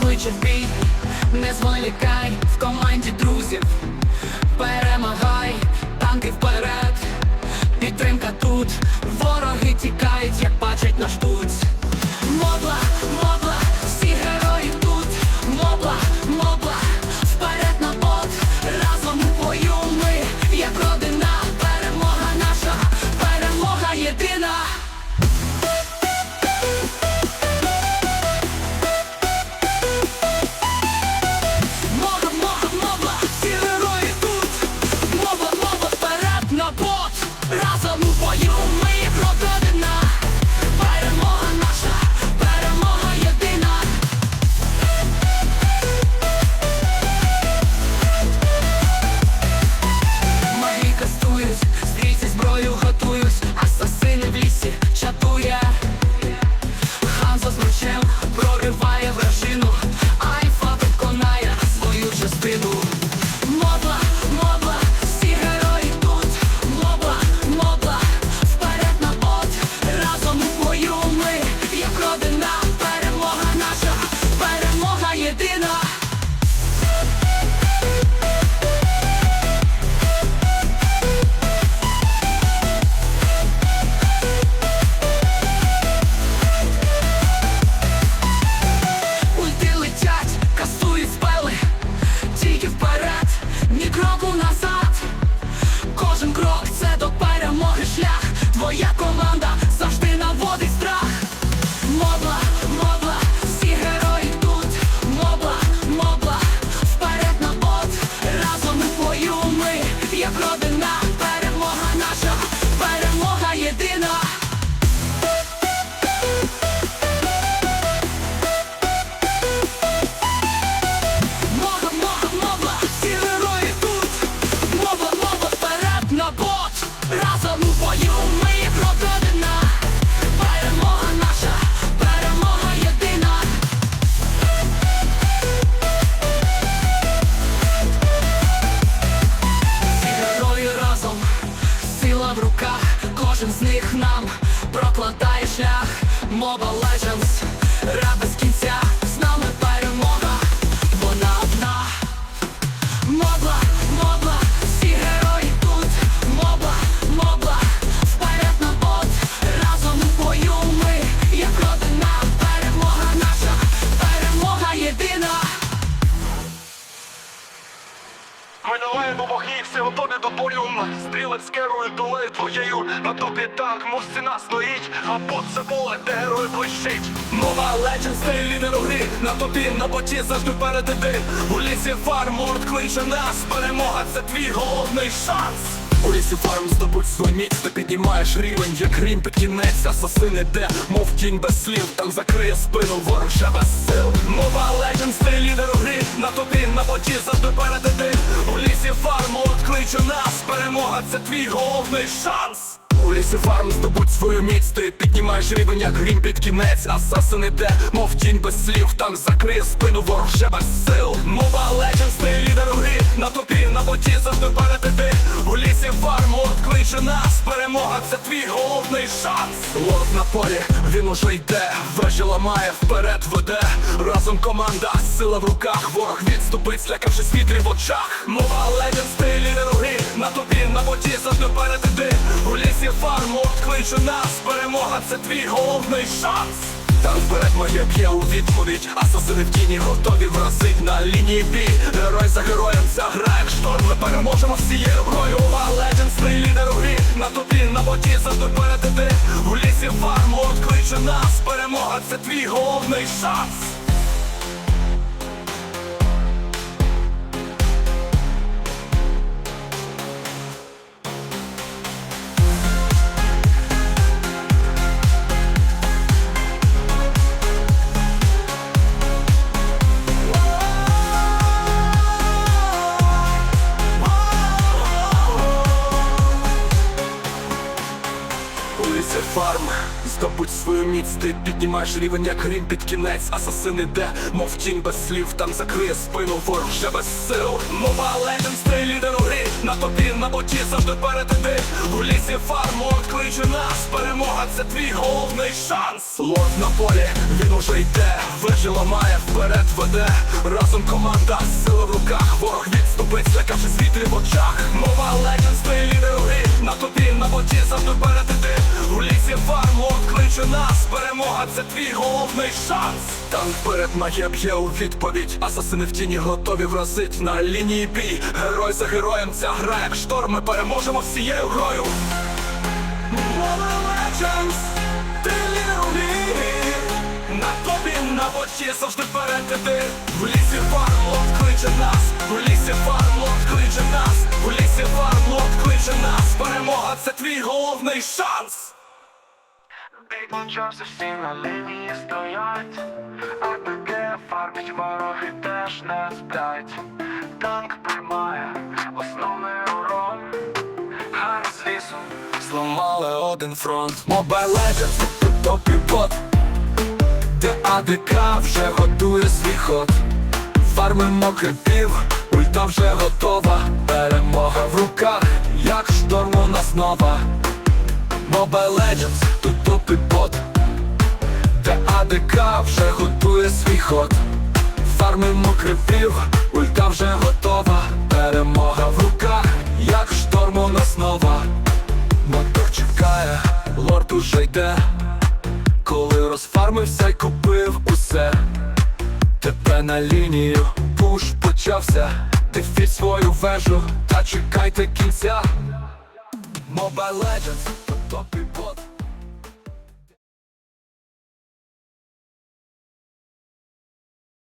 кличе в бій, не зволікай в команді друзів, перемагай, танки вперед, підтримка тут, вороги тікають, як бачать наш тут. стрійці зброю Кожен нам прокладає шлях. Моба Legends, все готові до бою. Стрілець керує долею твоєю. На тобі танк, мов стіна стоїть. А бот це поле, де герой блищить. Мова Legends, стиль лідер у грі. На топі, на боті завжди вперед іди У лісі фарморд кличе нас. Перемога це твій головний шанс. У лісі фарм здобудь свій міць, ти піднімаєш рівень, як грім під кінець, асасин іде, мов кінь без слів, там закриє спину, ворог без сил. Мова Legends, стиль лідер у грі, на тобі, на боті завжди перед кличе нас, перемога це твій головний шанс. У лісі фарм здобуть свою міць, ти піднімаєш рівень, як грім під кінець, асасин іде, мов тінь без слів, там закриє спину, ворог без сил. Мова легенс, ти лідер гри, на топі, на боті завжди перед іди У лісі фарм кличе нас, перемога це твій головний шанс. Лот на полі, він уже йде, вежі ламає, вперед веде. Разом команда, сила в руках, ворог відступить, злякавшись вітрів в очах. Мова ти лідер у грі, на тобі, на боті завжди перед іди У лісі фарм кличе нас, перемога це твій головний шанс. Там вперед моє б'є у відповідь. Асасини в тіні готові вразить на лінії бій. Герой за героєм як шторм Ми переможемо всією грою. А ти лідер у грі. На тобі, на боті завжди перед іди У лісі фарму кличе нас. Перемога це твій головний шанс здобудь свою міць Ти піднімаєш рівень, як грім під кінець. Асасин іде, мов тінь без слів Там закриє спину, ворог вже без сил. Мова Legends, ти лідер у грі. На тобі, на боті завжди перед іди У лісі фарморд кличе нас. Перемога це твій головний шанс. Лорд на полі, він уже йде. Вежі ламає, вперед веде. Разом команда, сила в руках. Ворог відступить, злякавши світлі в очах. Мова Legends, ти лідер у грі На тобі, на боті завжди перед іди. У лісі фарморд кличе нас. Перемога це твій головний шанс. Танк вперед магія б'є у відповідь. Асасини в тіні готові вразить на лінії бій. Герой за героєм ця гра як шторм. Ми переможемо всією грою. Legends, ти грі На тобі, на боті завжди перед іди. В лісі фармлот кличе нас. В лісі фармлот кличе нас. В лісі фармлот кличе нас Перемога це твій головний шанс. Бій почався, всі на лінії стоять. АПГ фармить вороги теж не сплять. Танк приймає основний урон. Гар з лісу Зламали один фронт. Mobile Legends, топі бот. Де АДК вже готує свій ход. Фармимо крипів, ульта вже готова. Перемога в руках, як шторм нас нова. Mobile Legends, тут топі бот. Де АДК вже готує свій ход. Фармимо крипів, ульта вже готова. Перемога в руках, як шторм у нас нова. Мотор чекає, лорд уже йде, коли розфармився й купив усе. Тебе на лінію, пуш почався, дефіть свою вежу, та чекайте кінця. Mobile Legends,